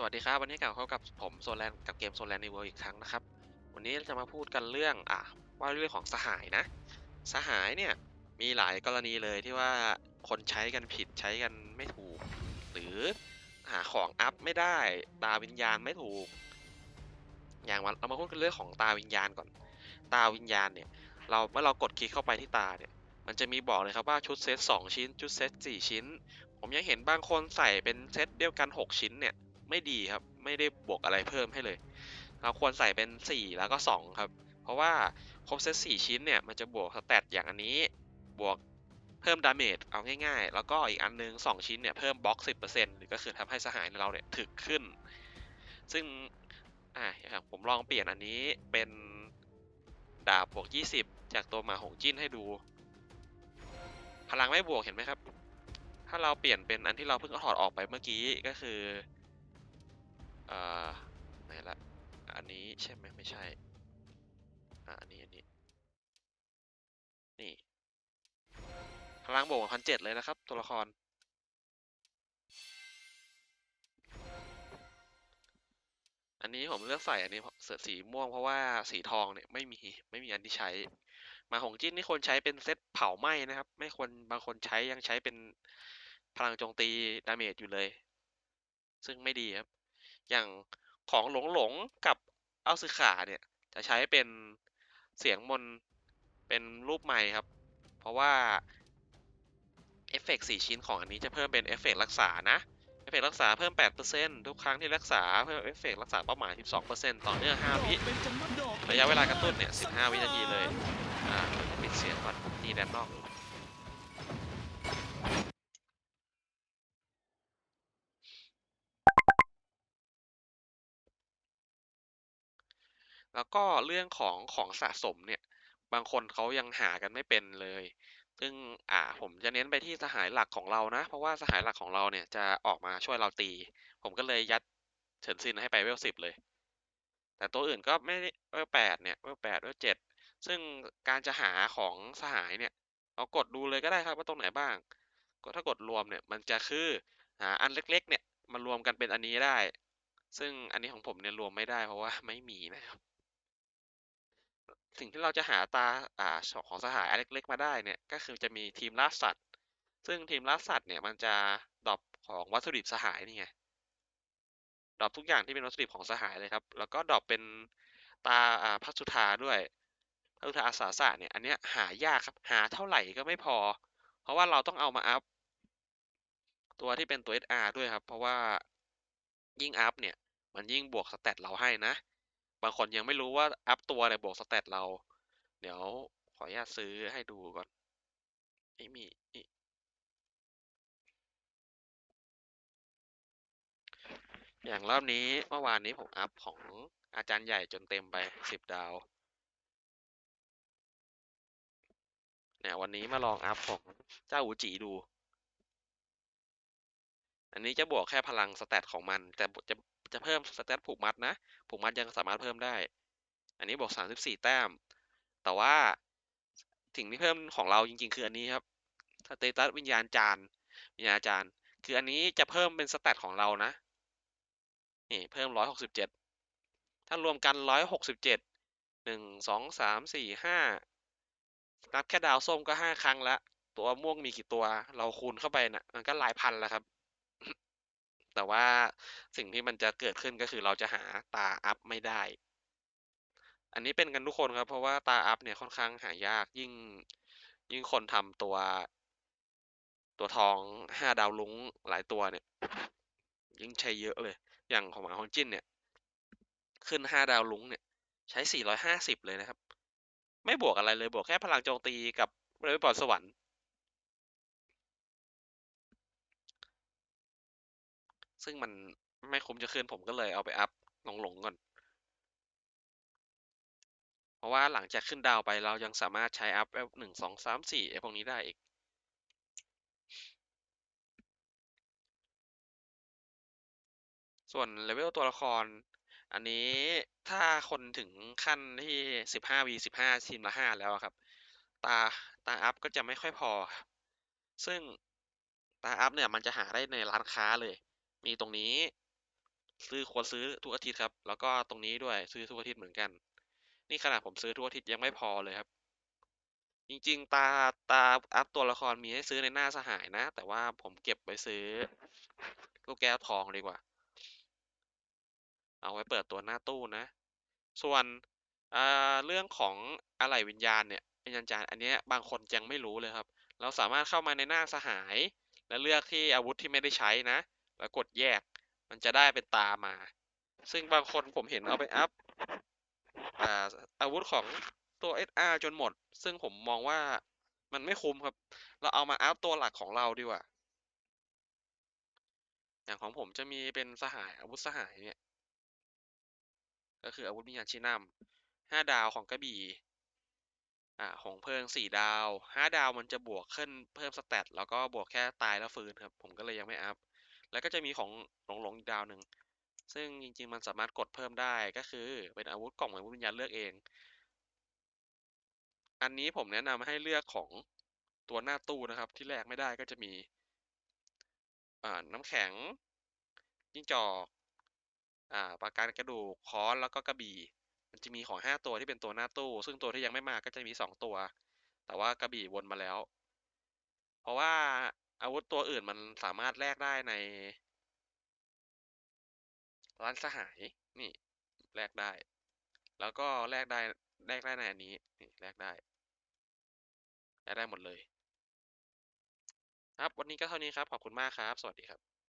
สวัสดีครับ วันนี้กลับเข้ากับผมโซแลนกับเกมโซแลนในเวิร์อีกครั้งนะครับ วันนี้เราจะมาพูดกันเรื่องอะว่าเรื่องของสหายนะ สหายเนี่ยมีหลายกรณีเลยที่ว่าคนใช้กันผิดใช้กันไม่ถูก หรือหาของอัพไม่ได้ตาวิญญาณไม่ถูก อย่างวันเรามาพูดกันเรื่องของตาวิญญาณก่อน ตาวิญญาณเนี่ยเราเมื่อเรากดคลิกเข้าไปที่ตาเนี่ยมันจะมีบอกเลยครับว่าชุดเซต2ชิ้น ชุดเซต4ชิ้น ผมยังเห็นบางคนใส่เป็นเซตเดียวกัน 6 ชิ้นเนี่ย ไม่ดีครับ ไม่ได้บวกอะไรเพิ่มให้เลย เราควรใส่เป็น 4 แล้วก็ 2 ครับ เพราะว่าครบเซต4ชิ้นเนี่ย มันจะบวกสแตทอย่างอันนี้ บวกเพิ่มดาเมจเอาง่ายๆ แล้วก็อีกอันนึง 2 ชิ้นเนี่ย เพิ่มบล็อก 10%หรือก็คือทำให้สหายเราเนี่ยถึกขึ้น ซึ่งอะผมลองเปลี่ยนอันนี้เป็นดาบบวก 20 จากตัวหมาหงจิ้นให้ดู พลังไม่บวกเห็นไหมครับ ถ้าเราเปลี่ยนเป็นอันที่เราเพิ่งถอดออกไปเมื่อกี้ก็คือ อ่อไหนละ อันนี้ใช่ไหมไม่ใช่ อะอันนี้อันนี้ นี่ พลังบวกพันเจ็ดเลยนะครับ ตัวละคร อันนี้ผมเลือกใส่อันนี้เสือสีม่วงเพราะว่าสีทองเนี่ยไม่มีไม่มีอันที่ใช้ มาหงจิ้นนี่ควรใช้เป็นเซตเผาไหม้นะครับ ไม่ควรบางคนใช้ยังใช้เป็นพลังโจมตีดาเมจอยู่เลย ซึ่งไม่ดีครับ อย่างของหลงหลงกับเอาซึขาเนี่ย จะใช้เป็นเสียงมนเป็นรูปใหม่ครับ เพราะว่าเอฟเฟกต์4ชิ้นของอันนี้จะเพิ่มเป็นเอฟเฟกต์รักษานะเอฟเฟกต์รักษาเพิ่ม 8%ทุกครั้งที่รักษาเพิ่มเอฟเฟกต์รักษาเป้าหมาย 12%ต่อเนื่อง5วิระยะเวลากระตุ้นเนี่ย 15 วินาทีเลยอ่าปิดเสียงก่อนนี่แดนนอกอยู่ แล้วก็เรื่องของของสะสมเนี่ย บางคนเขายังหากันไม่เป็นเลย ซึ่งอ่าผมจะเน้นไปที่สหายหลักของเรานะ เพราะว่าสหายหลักของเราเนี่ยจะออกมาช่วยเราตี ผมก็เลยยัดเฉินซินให้ไปเวลสิบเลย แต่ตัวอื่นก็ไม่ได้เวลแปดเนี่ยเวลแปดเวลเจ็ดซึ่งการจะหาของสหายเนี่ยเรากดดูเลยก็ได้ครับว่าตรงไหนบ้าง ก็ถ้ากดรวมเนี่ยมันจะคือหาอันเล็กๆ เนี่ยมารวมกันเป็นอันนี้ได้ ซึ่งอันนี้ของผมเนี่ยรวมไม่ได้เพราะว่าไม่มีนะครับ สิ่งที่เราจะหาตาอ่าของสหายอันเล็กๆมาได้เนี่ยก็คือจะมีทีมล่าสัตว์ ซึ่งทีมล่าสัตว์เนี่ยมันจะดรอปของวัตถุดิบสหายนี่ไงดรอปทุกอย่างที่เป็นวัตถุดิบของสหายเลยครับ แล้วก็ดรอปเป็นตาอ่าพัสุธาด้วยพัสุธาอาสาสะเนี่ยอันเนี้ยหายากครับหาเท่าไหร่ก็ไม่พอ เพราะว่าเราต้องเอามาอัพตัวที่เป็นตัว SR ด้วยครับ เพราะว่ายิ่งอัพเนี่ยมันยิ่งบวกสเตตเราให้นะ บางคนยังไม่รู้ว่าอัพตัวเนี่ยบวกสเตตเรา เดี๋ยวขออนุญาตซื้อให้ดูก่อนไม่มีอย่างรอบนี้เมื่อวานนี้ผมอัพของอาจารย์ใหญ่จนเต็มไปสิบดาว เนี่ยวันนี้มาลองอัพของเจ้าอูจีดู อันนี้จะบวกแค่พลังสเตตของมัน แต่จะ จะเพิ่มสเตตผูกมัดนะ ผูกมัดยังสามารถเพิ่มได้ อันนี้บวกสามสิบสี่แต้ม แต่ว่าสิ่งที่เพิ่มของเราจริง ๆ คืออันนี้ครับสเตตัสวิญญาณจานวิญญาณจานคืออันนี้จะเพิ่มเป็นสเตตของเรานะนี่เพิ่มร้อยหกสิบเจ็ดถ้ารวมกันร้อยหกสิบเจ็ดหนึ่งสองสามสี่ห้านับแค่ดาวส้มก็ห้าครั้งละ ตัวม่วงมีกี่ตัว เราคูณเข้าไปนะ่ะ มันก็หลายพันแล้วครับ แต่ว่าสิ่งที่มันจะเกิดขึ้นก็คือเราจะหาตาอัพไม่ได้ อันนี้เป็นกันทุกคนครับ เพราะว่าตาอัพเนี่ยค่อนข้างหายากยิ่งยิ่งคนทำตัว ตัวทองห้าดาวลุงหลายตัวเนี่ย ยิ่งใช้เยอะเลย อย่างของหมาฮอนจินเนี่ย ขึ้นห้าดาวลุงเนี่ย ใช้สี่ร้อยห้าสิบเลยนะครับ ไม่บวกอะไรเลยบวกแค่พลังโจมตีกับเรเวลบอลสวรรค์ ซึ่งมันไม่คุ้มจะขึ้นผมก็เลยเอาไปอัพหลงๆก่อน เพราะว่าหลังจากขึ้นดาวไปเรายังสามารถใช้อัพหนึ่งสองสามสี่ไอพวกนี้ได้อีกส่วนเลเวลตัวละคร อันนี้ถ้าคนถึงขั้นที่สิบห้าวีสิบห้าทีมละห้าแล้วครับ ตาตาอัพก็จะไม่ค่อยพอ ซึ่งตาอัพเนี่ยมันจะหาได้ในร้านค้าเลย มีตรงนี้ ซื้อควรซื้อทุกอาทิตย์ครับ แล้วก็ตรงนี้ด้วยซื้อทุกอาทิตย์เหมือนกัน นี่ขนาดผมซื้อทุกอาทิตย์ยังไม่พอเลยครับ จริง ๆ ตาตาอัพตัวละครมีให้ซื้อในหน้าสหายนะ แต่ว่าผมเก็บไว้ซื้อลูกแก้วทองดีกว่า เอาไว้เปิดตัวหน้าตู้นะ ส่วนเรื่องของอะไหล่วิญญาณเนี่ยวิญญาณจารย์อันนี้บางคนยังไม่รู้เลยครับ เราสามารถเข้ามาในหน้าสหาย และเลือกที่อาวุธที่ไม่ได้ใช้นะ แล้วกดแยก มันจะได้เป็นตามา ซึ่งบางคนผมเห็นเอาไปอัพอาอาวุธของตัว SR จนหมด ซึ่งผมมองว่ามันไม่คุ้มครับ เราเอามาอัพตัวหลักของเราดีกว่า อย่างของผมจะมีเป็นสหายอาวุธสหายเนี่ย ก็คืออาวุธวิญาชีนัมห้าดาวของกระบี่อ่าของเพลิงสี่ดาวห้าดาวมันจะบวกขึ้นเพิ่มสเตตแล้วก็บวกแค่ตายแล้วฟื้นครับ ผมก็เลยยังไม่อัพ แล้วก็จะมีของหลงหลงอีกดาวหนึ่ง ซึ่งจริง ๆ มันสามารถกดเพิ่มได้ก็คือ เป็นอาวุธกล่องอาวุธวิญญาณเลือกเอง อันนี้ผมแนะนำให้เลือกของตัวหน้าตู้นะครับ ที่แลกไม่ได้ก็จะมีน้ำแข็งจิ้งจอกอ่าปาการกระดูกค้อนแล้วก็กระบี่ มันจะมีของห้าตัวที่เป็นตัวหน้าตู้ ซึ่งตัวที่ยังไม่มาก็จะมีสองตัว แต่ว่ากระบี่วนมาแล้ว เพราะว่า อาวุธตัวอื่นมันสามารถแลกได้ใน ร้านสหาย นี่แลกได้ แล้วก็แลกได้แลกได้ในอันนี้ นี่แลกได้แลกได้หมดเลย ครับวันนี้ก็เท่านี้ครับ ขอบคุณมากครับ สวัสดีครับ